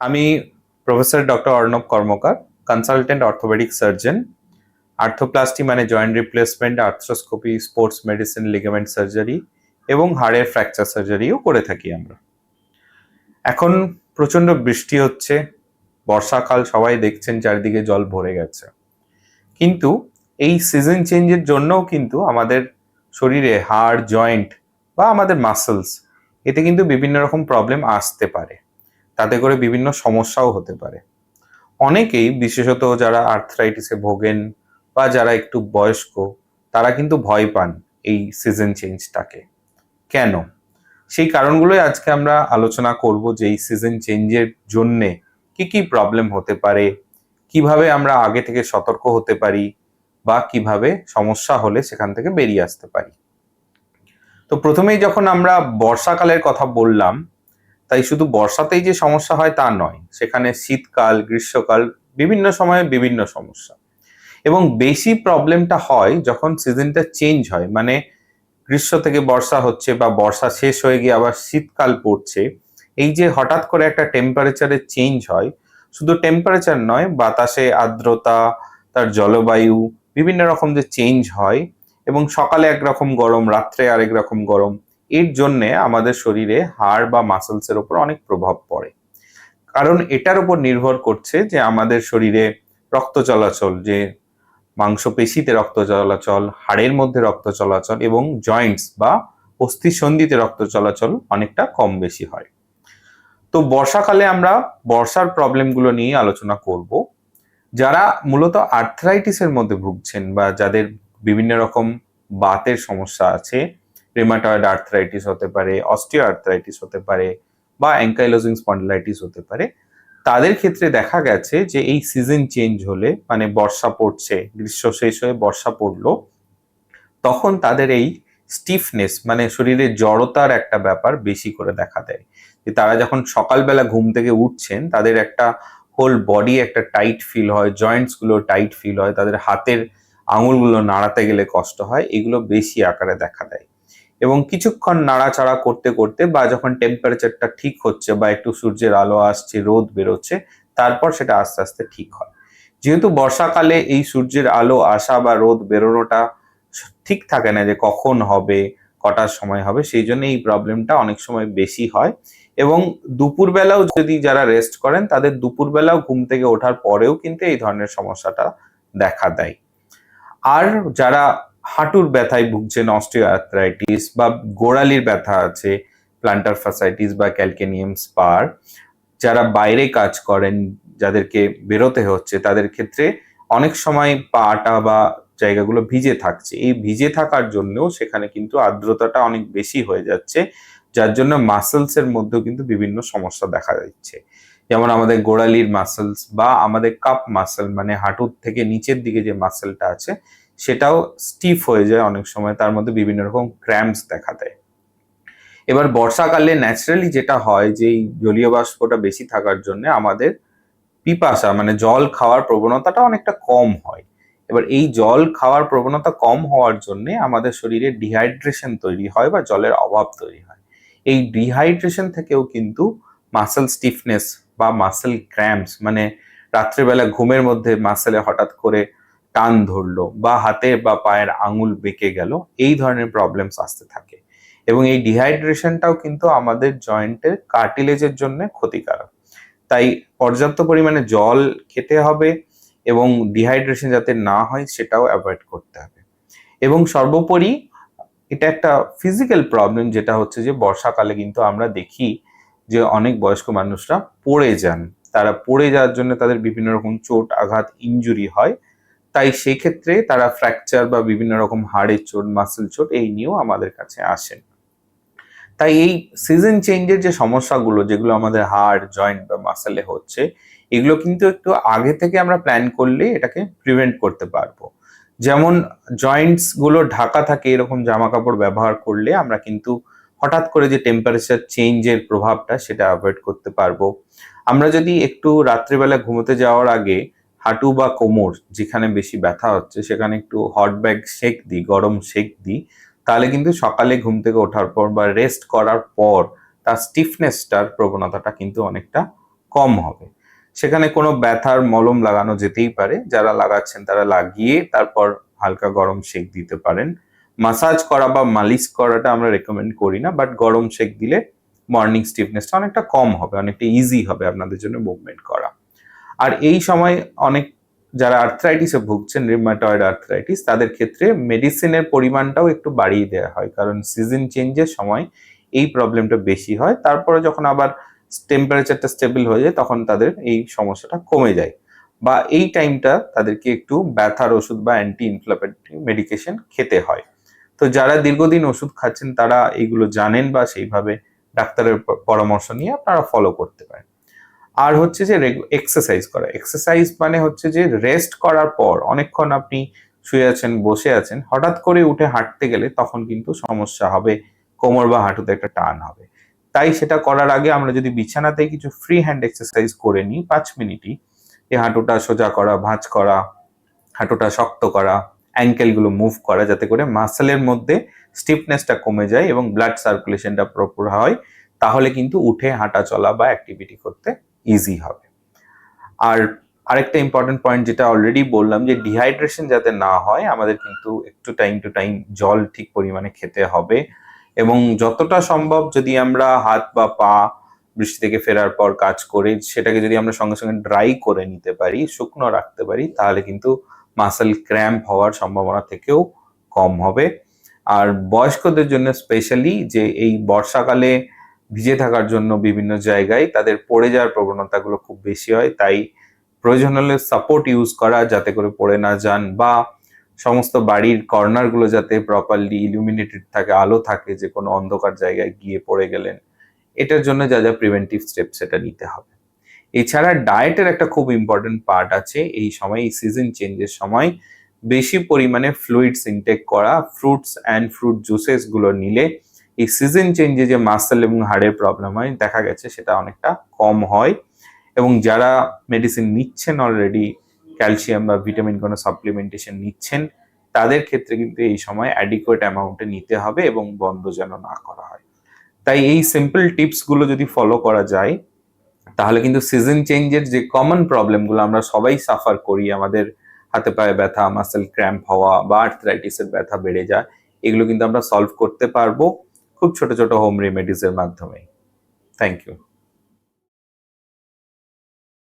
আমি professor doctor Arnab Karmakar consultant orthopaedic surgeon arthroplasty মানে joint replacement arthroscopy sports medicine ligament surgery এবং হাড়ের fracture সার্জারিও করে থাকি আমরা। এখন প্রচণ্ড বৃষ্টি হচ্ছে, বর্ষাকাল, সবাই দেখছেন চারিদিকে জল ভরে গেছে। কিন্তু এই সিজন চেঞ্জের জন্যও কিন্তু আমাদের শরীরে হাড় জয়েন্ট বা আমাদের মাসলস এতে কিন্তু বিভিন্ন রকম প্রবলেম আসতে পারে। তাতে করে বিভিন্ন সমস্যাও হতে পারে। অনেকেই, বিশেষত যারা আর্থরাইটিসে ভোগেন বা যারা একটু বয়স্ক, তারা কিন্তু ভয় পান এই সিজন চেঞ্জটাকে কেন? সেই কারণগুলোই আজকে আমরা আলোচনা করব যে এই সিজন চেঞ্জের জন্যে কি কি প্রবলেম হতে পারে, কীভাবে আমরা আগে থেকে সতর্ক হতে পারি বা কীভাবে সমস্যা হলে সেখান থেকে বেরিয়ে আসতে পারি। তো প্রথমেই যখন আমরা বর্ষাকালের কথা বললাম তাই শুধু বর্ষাতেই যে সমস্যা হয় তা নয়, সেখানে শীতকাল, গ্রীষ্মকাল, বিভিন্ন সময়ে বিভিন্ন সমস্যা। এবং বেশি প্রবলেমটা হয় যখন সিজনটা চেঞ্জ হয় মানে গ্রীষ্ম থেকে বর্ষা হচ্ছে বা বর্ষা শেষ হয়ে গিয়ে আবার শীতকাল পড়ছে, এই যে হঠাৎ করে একটা টেম্পারেচারের চেঞ্জ হয়, শুধু টেম্পারেচার নয়, বাতাসে আর্দ্রতা, তার জলবায়ু, বিভিন্ন রকম যে চেঞ্জ হয়, এবং সকালে একরকম গরম, রাত্রে আরেক রকম গরম এর জন্যে আমাদের শরীরে হাড় বা মাসলসের উপর অনেক প্রভাব পড়ে। কারণ এটার উপর নির্ভর করছে যে আমাদের শরীরে রক্ত চলাচল, যে মাংসপেশিতে রক্ত চলাচল, হাড়ের মধ্যে রক্ত চলাচল এবং জয়েন্টস বা অস্থি সন্ধিতে রক্ত চলাচল অনেকটা কম বেশি হয়। তো বর্ষাকালে আমরা বর্ষার প্রবলেমগুলো নিয়ে আলোচনা করব। যারা মূলত আর্থরাইটিসের মধ্যে ভুগছেন বা যাদের বিভিন্ন রকম বাতের সমস্যা আছে রেমাটয়েড আর্থরাইটিস হতে পারে অস্টিও আর্থরাইটিস হতে পারে বা অ্যাঙ্কাইলোজিং স্পন্ডিলাইটিস হতে পারে, তাদের ক্ষেত্রে দেখা গেছে যে এই সিজন চেঞ্জ হলে মানে বর্ষা পড়ছে, গ্রীষ্ম শেষ হয়ে বর্ষা পড়ল, তখন তাদের এই স্টিফনেস মানে শরীরে জড়তার একটা ব্যাপার বেশি করে দেখা দেয়। যে তারা যখন সকালবেলা ঘুম থেকে উঠছেন, তাদের একটা হোল বডি একটা টাইট ফিল হয় জয়েন্টসগুলো টাইট ফিল হয়, তাদের হাতের আঙুলগুলো নাড়াতে গেলে কষ্ট হয়, এগুলো বেশি আকারে দেখা দেয়। এবং কিছুক্ষণ নাড়াচাড়া করতে করতে বা যখন টেম্পারেচারটা ঠিক হচ্ছে বা একটু সূর্যের আলো আসছে, রোদ বেরোচ্ছে, তারপর সেটা আস্তে আস্তে ঠিক হয়। যেহেতু বর্ষাকালে এই সূর্যের আলো আসা বা রোদ বেরোনোটা ঠিক থাকে না যে কখন হবে, কটার সময় হবে, সেই জন্য এই প্রবলেমটা অনেক সময় বেশি হয়। এবং দুপুরবেলাও যদি যারা রেস্ট করেন, তাদের দুপুরবেলাও ঘুম থেকে ওঠার পরেও কিন্তু এই ধরনের সমস্যাটা দেখা দেয়। আর যারা হাঁটুর ব্যথায় ভুগছেন অস্টিওআর্থ্রাইটিস বা গোড়ালির ব্যথা আছে প্লান্টার ফাসাইটিস বা ক্যালকেনিয়াম স্পার যারা বাইরে কাজ করেন, যাদেরকে বেরোতে হচ্ছে, তাদের ক্ষেত্রে অনেক সময় পাটা বা জায়গাগুলো ভিজে থাকছে। এই ভিজে থাকার জন্যও সেখানে কিন্তু আর্দ্রতাটা অনেক বেশি হয়ে যাচ্ছে, যার জন্য মাসেলস এর মধ্যেও কিন্তু বিভিন্ন সমস্যা দেখা যাচ্ছে যেমন আমাদের গোড়ালির মাসেলস বা আমাদের কাপ মাসেল মানে হাঁটুর থেকে নিচের দিকে যে মাসেলটা আছে সেটাও স্টিফ হয়ে যায় অনেক সময়, তার মধ্যে বিভিন্ন রকম ক্র্যাম্পস দেখা দেয়। এবার বর্ষাকালে ন্যাচারালি যেটা হয় যে জলীয় বাষ্পটা বেশি থাকার জন্য আমাদের পিপাসা মানে জল খাওয়ার প্রবণতাটা অনেকটা কম হয়। এবার এই জল খাওয়ার প্রবণতা কম হওয়ার জন্য আমাদের শরীরে ডিহাইড্রেশন তৈরি হয় বা জলের অভাব তৈরি হয়। এই ডিহাইড্রেশন থেকেও কিন্তু মাসেল স্টিফনেস বা মাসেল ক্র্যাম্পস মানে রাত্রেবেলা ঘুমের মধ্যে মাসেলে হঠাৎ করে টান ধরলো বা হাতে বা পায়ের আঙুল বেঁকে গেল, এই ধরনের প্রবলেমস আসতে থাকে। এবং এই ডিহাইড্রেশনটাও কিন্তু আমাদের জয়েন্টের কার্টিলেজের জন্য ক্ষতিকারক। তাই পর্যাপ্ত পরিমাণে জল খেতে হবে এবং ডিহাইড্রেশন যাতে না হয় সেটাও অ্যাভয়েড করতে হবে। এবং সর্বোপরি এটা একটা ফিজিক্যাল প্রবলেম যেটা হচ্ছে যে বর্ষাকালে কিন্তু আমরা দেখি যে অনেক বয়স্ক মানুষরা পড়ে যান। তারা পড়ে যাওয়ার জন্য তাদের বিভিন্ন রকম চোট, আঘাত ইঞ্জুরি হয়। তাই সেই ক্ষেত্রে তারা ফ্র্যাকচার বা বিভিন্ন রকম হাড়ের চোট মাসেল চোট এই নিয়েও আমাদের কাছে আসেন। তাই এই সিজন চেঞ্জের যে সমস্যাগুলো, যেগুলো আমাদের হাড় জয়েন্ট বা মাসেলে হচ্ছে, এগুলো কিন্তু একটু আগে থেকে আমরা প্ল্যান করলে এটাকে প্রিভেন্ট করতে পারব। যেমন জয়েন্টসগুলো ঢাকা থাকে, এরকম জামা কাপড় ব্যবহার করলে আমরা কিন্তু হঠাৎ করে যে টেম্পারেচার চেঞ্জের প্রভাবটা সেটা অ্যাভয়েড করতে পারব। আমরা যদি একটু রাত্রিবেলা ঘুমোতে যাওয়ার আগে হাঁটু বা কোমর যেখানে বেশি ব্যথা হচ্ছে, সেখানে একটু হট ব্যাগ শেক দিই, গরম শেক দিই, তাহলে কিন্তু সকালে ঘুম থেকে ওঠার পর বা রেস্ট করার পর তার স্টিফনেসটার প্রবণতাটা কিন্তু অনেকটা কম হবে। সেখানে কোনো ব্যথার মলম লাগানো যেতেই পারে, যারা লাগাচ্ছেন তারা লাগিয়ে তারপর হালকা গরম সেক দিতে পারেন। মাসাজ করা বা মালিশ করাটা আমরা রেকমেন্ড করি না বাট গরম সেক দিলে মর্নিং স্টিফনেসটা অনেকটা কম হবে, অনেকটা ইজি হবে আপনাদের জন্য মুভমেন্ট করা। আর এই সময় অনেক যারা আর্থ্রাইটিসে ভুগছেন রিমাটয়েড আর্থ্রাইটিস তাদের ক্ষেত্রে মেডিসিনের পরিমাণটাও একটু বাড়িয়ে দেওয়া হয়। কারণ সিজন চেঞ্জের সময় এই প্রবলেমটা বেশি হয়। তারপরে যখন আবার টেম্পারেচারটা স্টেবল হয়ে যায়, তখন তাদের এই সমস্যাটা কমে যায়। বা এই টাইমটা তাদেরকে একটু ব্যথার ওষুধ বা অ্যান্টি ইনফ্লামেটরি মেডিকেশন খেতে হয়। তো যারা দীর্ঘদিন ওষুধ খাচ্ছেন, তারা এইগুলো জানেন বা সেইভাবে ডাক্তারের পরামর্শ নিয়ে আপনারা ফলো করতে পারেন। আর হচ্ছে যে এক্সারসাইজ করা। এক্সারসাইজ মানে হচ্ছে যে রেস্ট করার পর অনেকক্ষণ আপনি শুয়ে আছেন, বসে আছেন, হঠাৎ করে উঠে হাঁটতে গেলে তখন কিন্তু সমস্যা হবে, কোমর বা হাঁটুতে একটা টান হবে। তাই সেটা করার আগে আমরা যদি বিছানাতে কিছু ফ্রি হ্যান্ড এক্সারসাইজ করে নিই পাঁচ মিনিটই এই হাঁটুটা সোজা করা, ভাঁজ করা, হাঁটুটা শক্ত করা অ্যাঙ্কেলগুলো মুভ করা যাতে করে মাসেলের মধ্যে স্টিফনেসটা কমে যায় এবং ব্লাড সার্কুলেশনটা প্রপার হয়, তাহলে কিন্তু উঠে হাঁটা চলা বা অ্যাক্টিভিটি করতে ইজি হবে। আর আরেকটা ইম্পর্টেন্ট পয়েন্ট যেটা অলরেডি বললাম যে ডিহাইড্রেশন যাতে না হয়, আমাদের কিন্তু একটু টাইম টু টাইম জল ঠিক পরিমাণে খেতে হবে। এবং যতটা সম্ভব যদি আমরা হাত বা পা বৃষ্টি থেকে ফেরার পর কাজ করে, সেটাকে যদি আমরা সঙ্গে সঙ্গে ড্রাই করে নিতে পারি, শুকনো রাখতে পারি, তাহলে কিন্তু মাসেল ক্র্যাম্প হওয়ার সম্ভাবনা থেকেও কম হবে। আর বয়স্কদের জন্য স্পেশালি যে, এই বর্ষাকালে ভিজে থাকার জন্য বিভিন্ন জায়গায় তাদের পড়ে যাওয়ার প্রবণতাগুলো খুব বেশি হয়। তাই প্রয়োজন হলে সাপোর্ট ইউজ করা যাতে করে পড়ে না যান বা সমস্ত বাড়ির কর্নারগুলো যাতে প্রপারলি ইলুমিনেটেড থাকে, আলো থাকে, যে কোনো অন্ধকার জায়গায় গিয়ে পড়ে গেলেন, এটার জন্য যা যা প্রিভেন্টিভ স্টেপ সেটা নিতে হবে। এছাড়া ডায়েটের একটা খুব ইম্পর্টেন্ট পার্ট আছে। এই সময়, এই সিজন চেঞ্জের সময় বেশি পরিমাণে ফ্লুইডস ইনটেক করা ফ্রুটস অ্যান্ড ফ্রুট জুসেসগুলো নিলে এই সিজন চেঞ্জে যে মাসেল এবং হাড়ের প্রবলেম হয়, দেখা গেছে সেটা অনেকটা কম হয়। এবং যারা মেডিসিন নিচ্ছেন অলরেডি ক্যালসিয়াম বা ভিটামিন কোনো সাপ্লিমেন্টেশন নিচ্ছেন, তাদের ক্ষেত্রে কিন্তু এই সময় অ্যাডিকুয়েট অ্যামাউন্টে নিতে হবে এবং বন্ধ যেন না করা হয়। তাই এই সিম্পল টিপসগুলো যদি ফলো করা যায়, তাহলে কিন্তু সিজন চেঞ্জের যে কমন প্রবলেমগুলো আমরা সবাই সাফার করি, আমাদের হাতে পায়ে ব্যথা মাসেল ক্র্যাম্প হওয়া বা আর্থ্রাইটিসের ব্যথা বেড়ে যায়, এগুলো কিন্তু আমরা সলভ করতে পারব। খুব ছোট ছোট হোম রেমেডিসের মাধ্যমে থ্যাংক ইউ